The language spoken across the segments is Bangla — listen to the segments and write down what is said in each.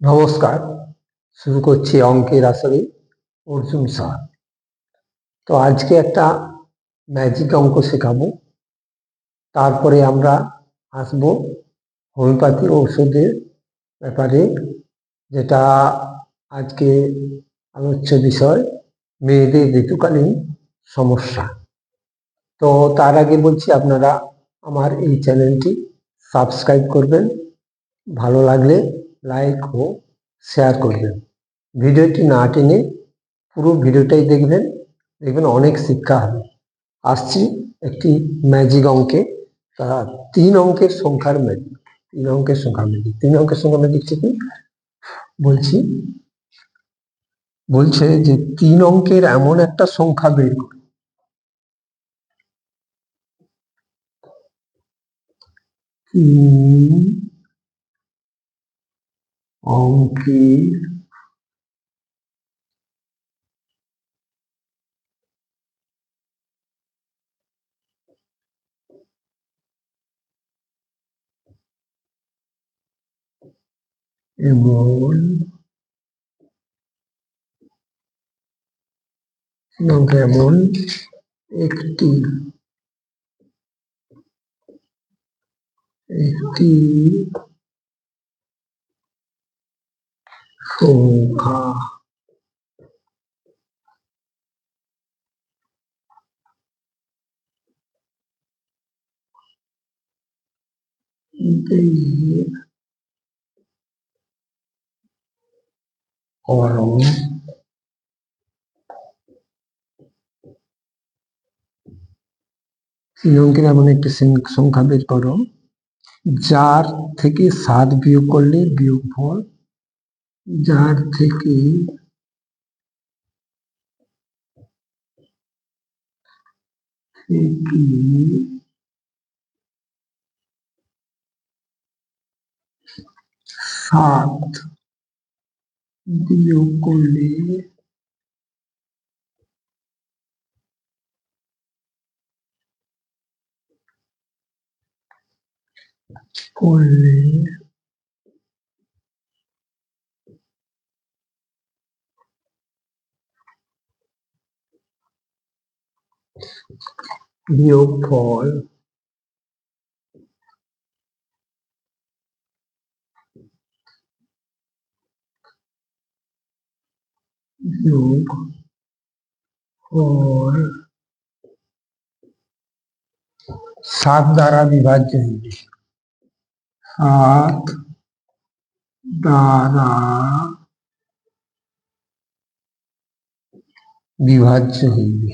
নমস্কার, শুরু করছি অঙ্কের আসরে অর্জুন স্যার। তো আজকে একটা ম্যাজিক অঙ্ক শেখাবো। তারপরে আমরা আসব হোমিওপ্যাথি ঔষধের ব্যাপারে, যেটা আজকে আলোচ্য বিষয়, মেয়েদের ঋতুকালীন সমস্যা। তো তার আগে বলছি, আপনারা আমার এই চ্যানেলটি সাবস্ক্রাইব করবেন। ভালো লাগলে লাইক ও শেয়ার করবেন। ভিডিওটি না টেনে পুরো ভিডিওটাই দেখবেন দেখবেন অনেক শিক্ষা হবে। আসছি একটি ম্যাজিক অঙ্কে, তা তিন অঙ্কের সংখ্যার ম্যাজিক তিন অঙ্কের সংখ্যা ম্যাজিক তিন অঙ্কের সংখ্যা ম্যাজিক কি? বলছি, বলছে যে তিন অঙ্কের এমন একটা সংখ্যা বের করো। তিন অঙ্কের এমন এমন একটি একটি সংখ্যা দিয়ে করো তিন অঙ্কের এমন একটি সং- সংখ্যা বের করো যার থেকে সাত বিয়োগ করলে বিয়োগ ফল যার থেকে থেকে সাত বিয়োগ করলে করলে বিয়োগ ফল বিয়োগ ফল সাত দ্বারা বিভাজ্য হইবে সাত দ্বারা বিভাজ্য হইবে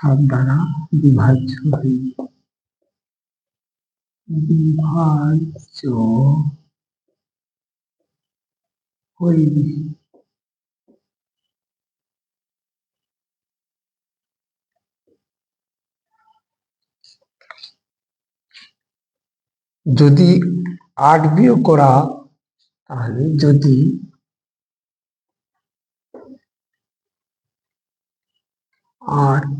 সাত দ্বারা বিভাজ্য হইবে বিভাজ্য হইবে যদি আট বিয়োগ করা তাহলে যদি আট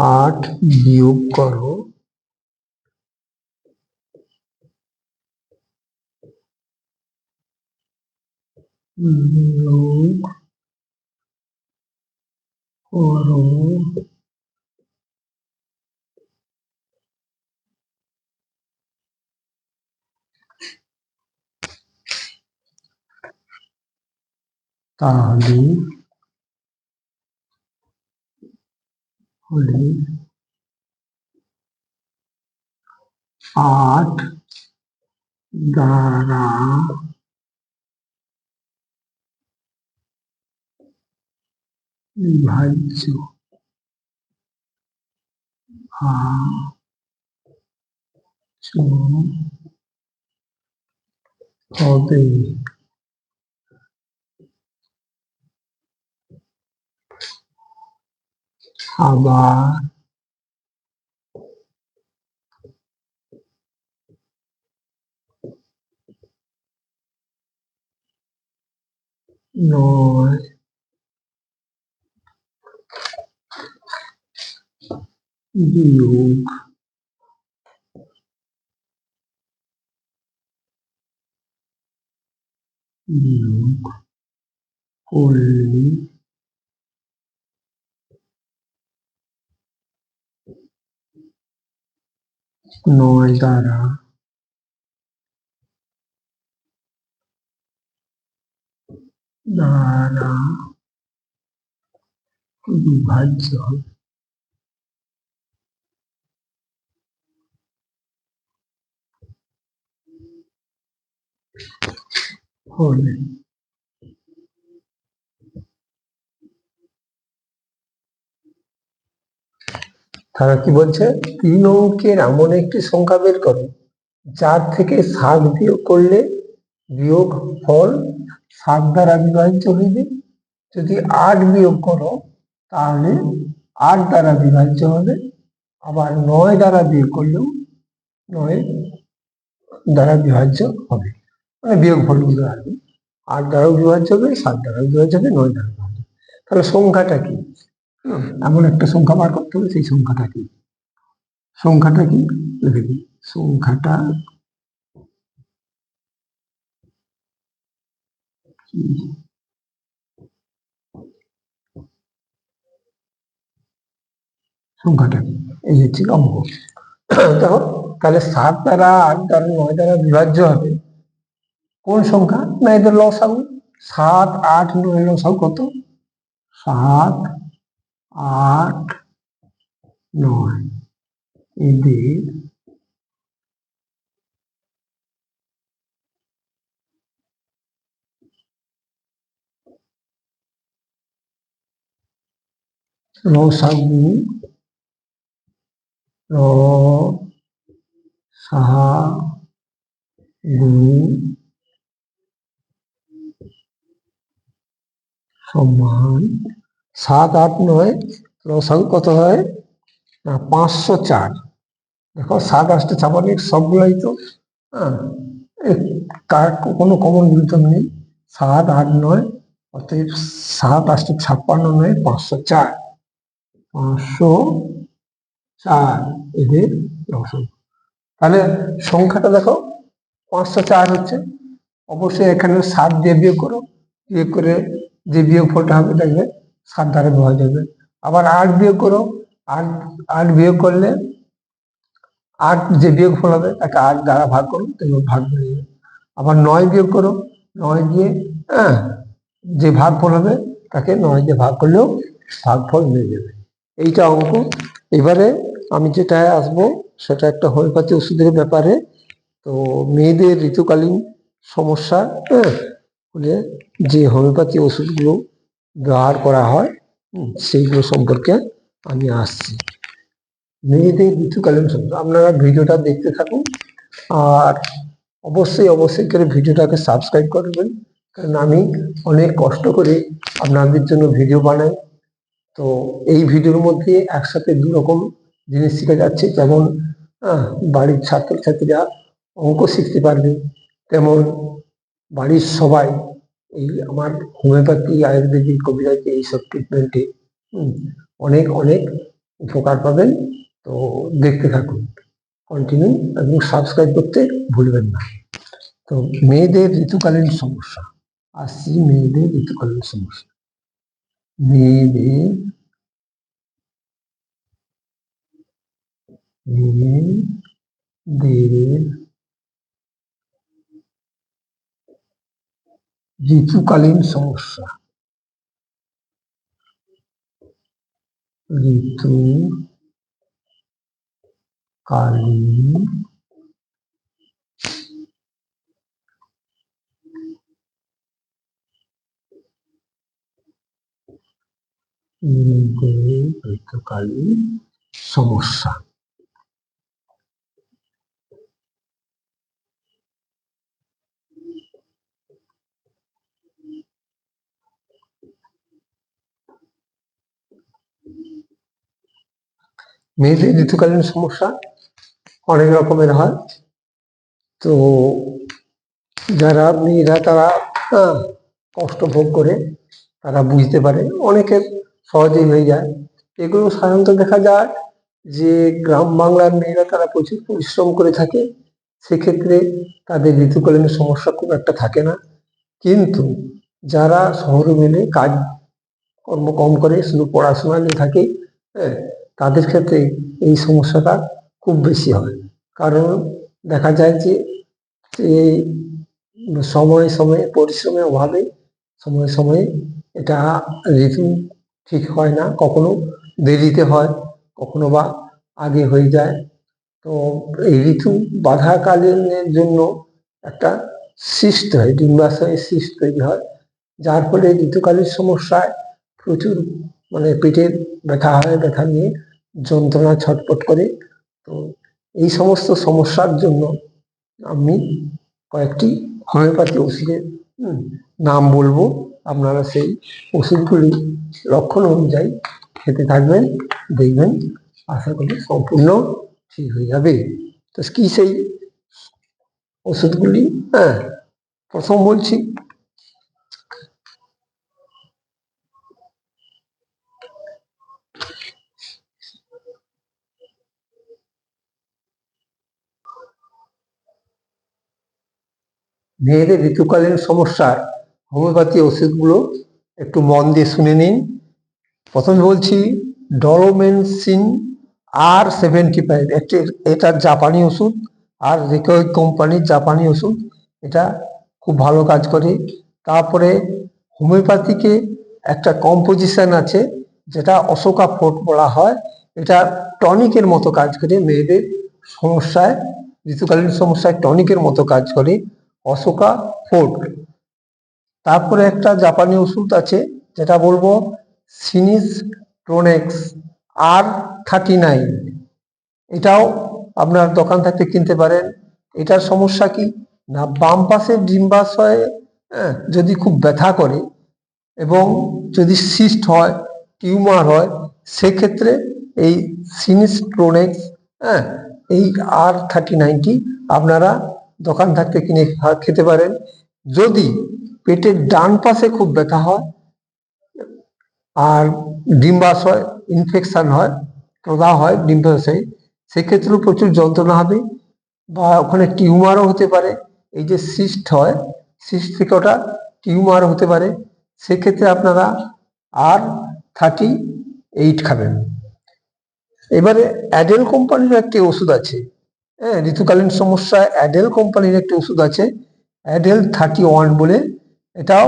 আট বিয়োগ করো। বিয়োগ তাহলে হলে আট দ্বারা বিভাজ্য ভাজ্য Ờ, sau đó rồi. Dịu dịu hồi lý. দ্বারা দ্বারা বিভাজ্য হবে হলে তারা কি বলছে? তিন অঙ্কের এমন একটি সংখ্যা বের করো, যার থেকে সাত বিয়োগ করলে বিয়োগ ফল সাত দ্বারা বিভাজ্য হইবে। যদি আট বিয়োগ করো, তাহলে আট দ্বারা বিভাজ্য হবে। আবার নয় দ্বারা বিয়োগ করলেও নয় দ্বারা বিভাজ্য হবে। মানে বিয়োগ ফলগুলো আসবে আট দ্বারাও বিভাজ্য হবে, সাত দ্বারাও বিভাজ্য হবে, নয় দ্বারা। তাহলে সংখ্যাটা কি? এমন একটা সংখ্যা বার করতে হবে, সেই সংখ্যাটা কি? সংখ্যাটা কি? লিখে দিই সংখ্যাটা? সংখ্যাটা কি? এই হচ্ছে অঙ্ক দেখো, তাহলে সাত দ্বারা আট দ্বারা নয় দ্বারা বিভাজ্য হবে। কোন সংখ্যা? না এদের লসাগু। সাত, আট নয় লসাগু কত? সাত আট নয়। এদের লসাগু র সাহা গু সমান সাত আট নয় লসাগু কত হয়? না, পাঁচশো চার। দেখো, সাত আটটা ছাপানি সবগুলাই তো হ্যাঁ কোনো কমন গুরুত্ব নেই। সাত আট নয়, অতএব সাত আটটা ছাপ্পান্ন নয়, পাঁচশো চার। পাঁচশো চার, এদের লসাগু তাহলে সংখ্যাটা দেখো, পাঁচশো চার হচ্ছে। অবশ্যই এখানে সাত দিয়ে বিয়োগ করো, বিয়োগ করে যে বিয়োগ ফলটা হবে দেখবে সাত দ্বারা বিভাজ্য হবে আবার আট বিয়োগ করো। আট আট বিয়োগ করলে আট যে বিয়োগ ফল হবে, তাকে আট দ্বারা ভাগ করো দেখবে ভাগ হয়ে যাবে। আবার নয় বিয়োগ করো। নয় দিয়ে হ্যাঁ যে ভাগ ফল হবে, তাকে নয় দিয়ে ভাগ করলেও ভাগফল মিলে যাবে। এইটা অঙ্ক। এবারে আমি যেটা আসব, সেটা একটা হোমিওপ্যাথি ওষুধের ব্যাপারে। তো মেয়েদের ঋতুকালীন সমস্যা হ্যাঁ যে হোমিওপ্যাথি ওষুধগুলো ব্যবহার করা হয় সেইগুলো সম্পর্কে আমি আসছি। মেয়েদের ঋতুকালীন সমস্যা আপনারা ভিডিওটা দেখতে থাকুন। আর অবশ্যই অবশ্যই করে ভিডিওটাকে সাবস্ক্রাইব করবেন কারণ আমি অনেক কষ্ট করে আপনাদের জন্য ভিডিও বানাই। তো এই ভিডিওর মধ্যে একসাথে দু রকম জিনিস শেখা যাচ্ছে। যেমন বাড়ির ছাত্রছাত্রীরা অঙ্ক শিখতে পারবে। তেমন বাড়ির সবাই এই আমার হোমিওপ্যাথি, আয়ুর্বেদিক, কবিরাজি এইসব ট্রিটমেন্টে অনেক অনেক উপকার পাবেন। তো দেখতে থাকুন কন্টিনিউ এবং সাবস্ক্রাইব করতে ভুলবেন না। তো মেয়েদের ঋতুকালীন সমস্যা, আসছি মেয়েদের ঋতুকালীন সমস্যা। মেয়েদের মেয়েদের ঋতুকালীন সমস্যা ঋতু কালীন মেয়েদের ঋতুকালীন সমস্যা মেয়েদের ঋতুকালীন সমস্যা অনেক রকমের হয়। তো যারা মেয়েরা তারা কষ্ট ভোগ করে তারা বুঝতে পারে অনেকের সহজেই হয়ে যায়। এগুলো সাধারণত দেখা যায় যে গ্রাম বাংলার মেয়েরা তারা প্রচুর পরিশ্রম করে থাকে, সেক্ষেত্রে তাদের ঋতুকালীন সমস্যা খুব একটা থাকে না। কিন্তু যারা শহরে মেলে কাজ কর্ম কম করে, শুধু পড়াশোনা নিয়ে থাকে হ্যাঁ তাদের ক্ষেত্রে এই সমস্যাটা খুব বেশি হয় কারণ দেখা যায় যে এই সময়ে সময়ে পরিশ্রমের অভাবে সময়ে সময়ে এটা ঋতু ঠিক হয় না, কখনো দেরিতে হয়, কখনো বা আগে হয়ে যায়। তো এই ঋতু বাধাকালীনের জন্য একটা সিস্ট হয়, ডিম্বাশয়ের সিস্ট তৈরি হয়, যার ফলে ঋতুকালীন সমস্যায় প্রচুর মানে পেটের ব্যথা হয়, ব্যথা নিয়ে যন্ত্রণা ছটপট করে। তো এই সমস্ত সমস্যার জন্য আমি কয়েকটি হোমিওপ্যাথি ওষুধের নাম বলব। আপনারা সেই ওষুধগুলি লক্ষণ অনুযায়ী খেতে থাকবেন, দেখবেন, আশা করি সম্পূর্ণ ঠিক হয়ে যাবে। তো কি সেই ওষুধগুলি? হ্যাঁ প্রথম বলছি মেয়েদের ঋতুকালীন সমস্যার হোমিওপ্যাথি ওষুধগুলো একটু মন দিয়ে শুনে নিন। প্রথমে বলছি, ডলোমেনসিন আর সেভেন্টি ফাইভ, একটি এটা জাপানি ওষুধ, আর রিকোয়েক কোম্পানির জাপানি ওষুধ, এটা খুব ভালো কাজ করে। তারপরে হোমিওপ্যাথিকে একটা কম্পোজিশন আছে, যেটা অশোকা ফোর্ট বলা হয়। এটা টনিকের মতো কাজ করে মেয়েদের সমস্যায়, ঋতুকালীন সমস্যায় টনিকের মতো কাজ করে। অশোকা ফোর্ট। তারপরে একটা জাপানি ওষুধ আছে যেটা বলব সিনিস প্রোনেক্স আর থার্টি নাইন। এটাও আপনার দোকান থেকে কিনতে পারেন। এটার সমস্যা কি? না বাম পাশের ডিম্বাশয়ে হ্যাঁ, যদি খুব ব্যথা করে এবং যদি সিস্ট হয় টিউমার হয় সেক্ষেত্রে এই সিনিস প্রোনেক্স হ্যাঁ এই আর থার্টি নাইনটি আপনারা দোকান থাকতে কিনে খেতে পারেন। যদি পেটের ডান পাশে খুব ব্যথা হয় আর ডিম্বাশয় ইনফেকশন হয় প্রদাহ হয় ডিম্বাশয়ে সেক্ষেত্রেও প্রচুর যন্ত্রণা হবে বা ওখানে টিউমারও হতে পারে। এই যে সিস্ট হয়, সিস্ট থেকে ওটা টিউমার হতে পারে। সেক্ষেত্রে আপনারা আর থার্টি এইট খাবেন। এবারে অ্যাডেল কোম্পানির একটি ওষুধ আছে। হ্যাঁ ঋতুকালীন সমস্যা অ্যাডেল কোম্পানির একটি ওষুধ আছে অ্যাডেল থার্টি ওয়ান বলে, এটাও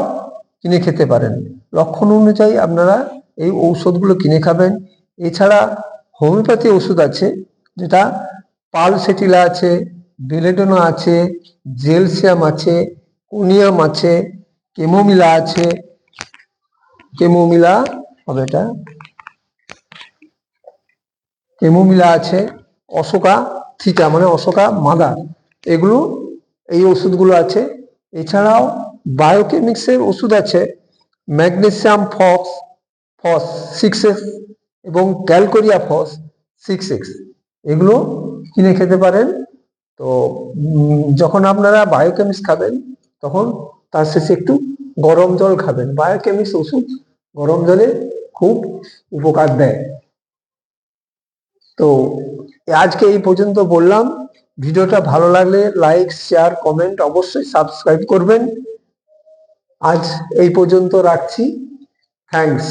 কিনে খেতে পারেন। লক্ষণ অনুযায়ী আপনারা এই ঔষধগুলো কিনে খাবেন। এছাড়া হোমিওপ্যাথি ওষুধ আছে, যেটা পালসেটিলা আছে, বেলেডোনা আছে, জেলসিয়াম আছে, কোনিয়াম আছে, কেমোমিলা আছে। কেমোমিলা, হবে এটা। কেমোমিলা আছে, অশোকা থিটা মানে অশোকা মাদার এগুলো এই ওষুধগুলো আছে। এছাড়াও বায়োকেমিক্সের ওষুধ আছে, magnesium phos, phos six X এবং ক্যালকোরিয়া ফস সিক্স এক্স। এগুলো কিনে খেতে পারেন। তো যখন আপনারা বায়োকেমিক্স খাবেন, তখন তার শেষে একটু গরম জল খাবেন। বায়োকেমিক্স ওষুধ গরম জলে খুব উপকার দেয়। তো আজকে এই পর্যন্ত বললাম। ভিডিওটা ভালো লাগলে লাইক, শেয়ার, কমেন্ট অবশ্যই সাবস্ক্রাইব করবেন। আজ এই পর্যন্ত রাখছি। থ্যাঙ্কস।